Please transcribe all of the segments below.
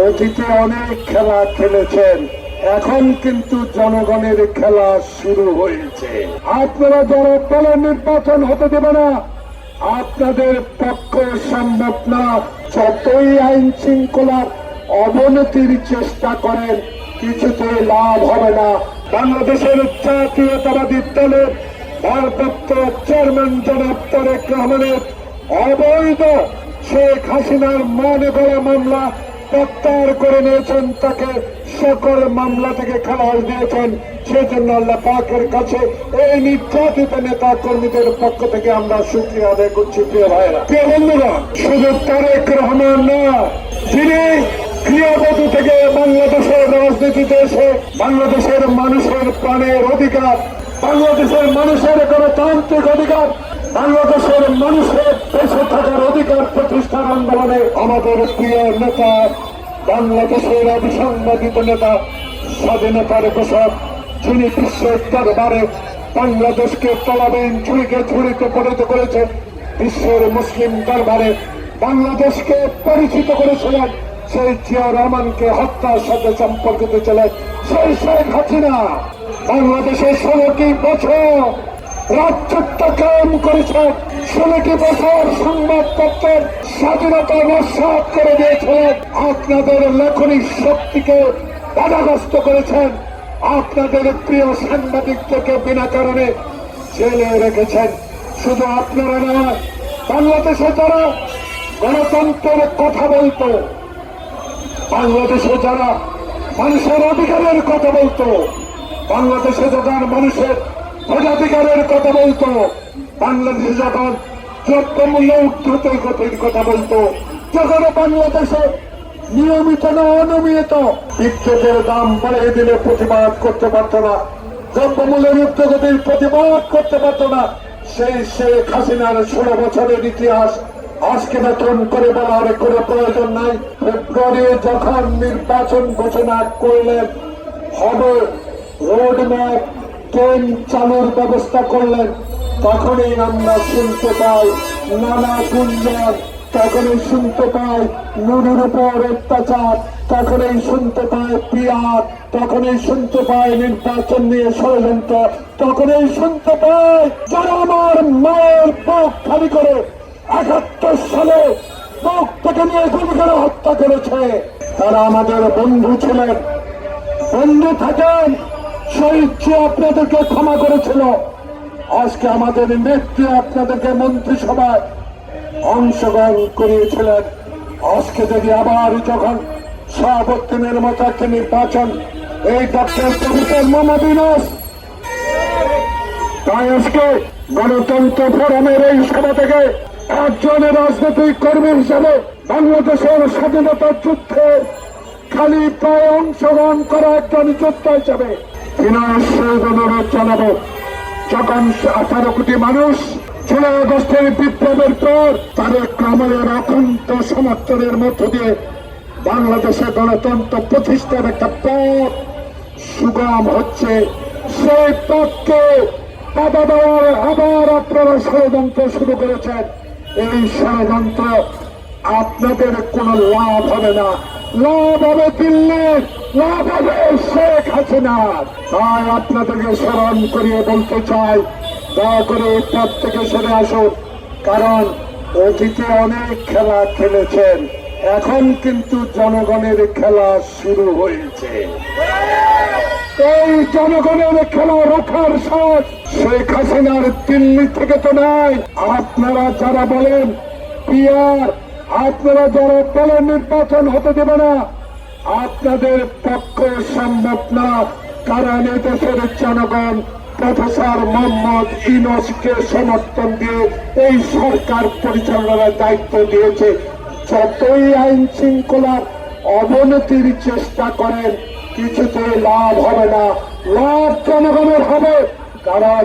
অতীতে অনেক খেলা খেলেছেন। এখন কিন্তু জনগণের খেলা শুরু হয়েছে। আপনারা যারা বলেন নির্বাচন হতে দেবে না, আপনাদের পক্ষে সম্ভব না। যতই আইন শৃঙ্খলার অবনতির চেষ্টা করেন, কিছুতেই লাভ হবে না। বাংলাদেশের জাতীয়তাবাদী দলের ভারপ্রাপ্ত চেয়ারম্যান জনাব তারেক রহমানের অবৈধ শেখ হাসিনার মনে করা মামলা প্রত্যাহার করে নিয়েছেন, তাকে সকল মামলা থেকে খালাস দিয়েছেন। সেজন্য আল্লাহ পাকের কাছে এই নির্যাতিত নেতা কর্মীদের পক্ষ থেকে আমরা সুক্রিয়া আদায় করছি, প্রিয় ভাইরা প্রিয় বন্ধুগণ, শুধু তারেক রহমান না, যিনি ক্রিয়াবধূ থেকে বাংলাদেশের রাজনীতিতে এসে বাংলাদেশের মানুষের প্রাণের অধিকার, বাংলাদেশের মানুষের গণতান্ত্রিক অধিকার বাংলাদেশের মানুষের বেঁচে থাকার অধিকার প্রতিষ্ঠার আন্দোলনে আমাদের প্রিয় নেতা, বাংলাদেশের অবিসংবাদিত নেতা, স্বাধীনতার ঘোষক, যিনি বিশ্বের দরবারে বাংলাদেশকে তলাবেন ঝুড়িকে ঝুড়িতে পরিণত করেছে, বিশ্বের মুসলিম দরবারে বাংলাদেশকে পরিচিত করেছিলেন, সেই জিয়া রহমানকে হত্যার সাথে সম্পর্কিত ছিলেন, সেই শেখ হাসিনা। বাংলাদেশের ষোলোটি বছর স্বাধীনতা আপনাদের লেখনী শক্তিকে বাধাগ্রস্ত করেছেন। আপনাদের প্রিয় সাংবাদিকদেরকে বিনা কারণে জেলে রেখেছেন। শুধু আপনারা নয়, বাংলাদেশে যারা গণতন্ত্রের কথা বলতো, বাংলাদেশে যারা মানুষের অধিকারের কথা বলতো, বাংলাদেশে যখন মানুষের ভোটাধিকারের কথা বলতো। বাংলাদেশে যখন দ্রব্যমূল্য উদ্ধতের কথা বলতো যখন বাংলাদেশে নিয়মিত না অনিয়মিত বিদ্যুতের দাম বাড়িয়ে দিলে প্রতিবাদ করতে পারতো না। দ্রব্যমূল্যের উদ্যোগতির প্রতিবাদ করতে পারতো না। সেই শেখ হাসিনার ষোলো বছরের ইতিহাস আজকে নতুন করে বলার কোনো প্রয়োজন নাই। ফেব্রুয়ারি যখন নির্বাচন ঘোষণা করলেন, হবে রোড ম্যাপ ট্রেন চালুর ব্যবস্থা করলেন। তখনই আমরা শুনতে পাই নানা গুঞ্জন, তখনই শুনতে পাই নুনুর উপর অত্যাচার, তখনই শুনতে পাই পিয়ার, তখনই শুনতে পাই নির্বাচন নিয়ে ষড়যন্ত্র, তখনই শুনতে পাই যারা আমার মায়ের বুক খালি করে একাত্তর সালে বুক থেকে নিয়ে গুলি করে হত্যা করেছে, তারা আমাদের বন্ধু ছিলেন। বন্ধু থাকেন শহীদ আপনাদেরকে ক্ষমা করেছিল। আজকে আমাদের নেত্রী আপনাদেরকে মন্ত্রিসভায় অংশগ্রহণ করিয়েছিলেন। আজকে যদি আবার যখন সভাপতিনের মতো একটা নির্বাচন, এই ডক্টর প্রফেসর মনোবিনাশ তাই আজকে গণতন্ত্র ফোরামের এই সভা থেকে একজন রাজনৈতিক কর্মী হিসাবে বাংলাদেশের স্বাধীনতার যুদ্ধে খালি প্রায় অংশগ্রহণ করা একজন যোদ্ধা হিসাবে অনুরোধ জানাব যখন আঠারো কোটি মানুষ জুলাই আগস্টের বিপ্লবের পর তাদের ক্রমের অখণ্ড সমর্থনের মধ্য দিয়ে বাংলাদেশে গণতন্ত্র প্রতিষ্ঠার একটা পথ, সুগম হচ্ছে। সেই পথকে বাধা আবার আপনারা ষড়যন্ত্র শুরু করেছেন। এই ষড়যন্ত্র আপনাদের কোনো লাভ হবে না। লাভ হবে দিল্লি, লাভ হবে শেখ হাসিনা। তাই আপনাদেরকে স্মরণ করিয়ে বলতে চাই, দয়া করে পথ থেকে সরে আসুন, কারণ অতীতে অনেক খেলা খেলেছেন, এখন কিন্তু জনগণের খেলা শুরু হয়েছে। এই জনগণের খেলা রক্ষার সাজ শেখ হাসিনার দিল্লি থেকে তো নাই। আপনারা যারা বলেন, পিয়ার আপনারা যারা বলেন নির্বাচন হতে দেবে না, আপনাদের পক্ষে সম্ভব না। কারণ এদেশের জনগণ, প্রফেসর মোহাম্মদ ইনসকে সমর্থন দিয়ে এই সরকার পরিচালনার দায়িত্ব দিয়েছে। যতই আইন শৃঙ্খলার অবনতির চেষ্টা করেন কিছুতে লাভ হবে না। লাভ জনগণের হবে। কারণ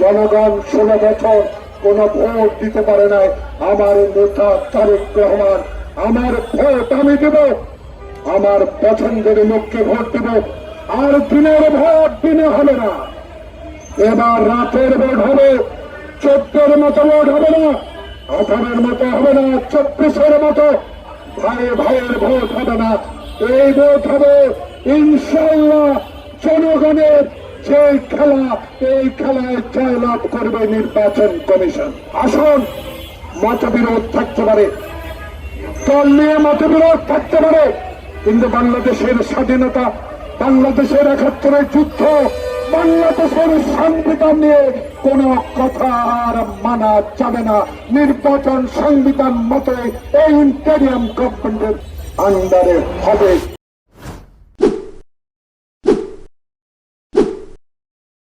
জনগণ ষোলো বছর কোন ভোট দিতে পারে নাই। আমার নেতা তারেক রহমান, আমার ভোট আমি দেব। আমার পছন্দের লোককে ভোট দেব। আর দিনের ভোট দিনে হবে না। এবার রাতের ভোট হবে, চোদ্দের মতো ভোট হবে না, আঠারোর মতো হবে না, চব্বিশের মতো। ভাই ভাইয়ের ভোট হবে না। এই ভোট হবে ইনশাল্লাহ জনগণের যে খেলা, এই খেলায় জয়লাভ করবে নির্বাচন কমিশন। আসুন, মতবিরোধ থাকতে পারে। দল নিয়ে মতবিরোধ থাকতে পারে। কিন্তু বাংলাদেশের স্বাধীনতা, বাংলাদেশের একাত্তরের যুদ্ধ, বাংলাদেশের সংবিধান নিয়ে কোন কথা আর মানা যাবে না। নির্বাচন সংবিধান মতে এই ইন্টেরিয়াম গভর্নমেন্টের আন্ডারে হবে।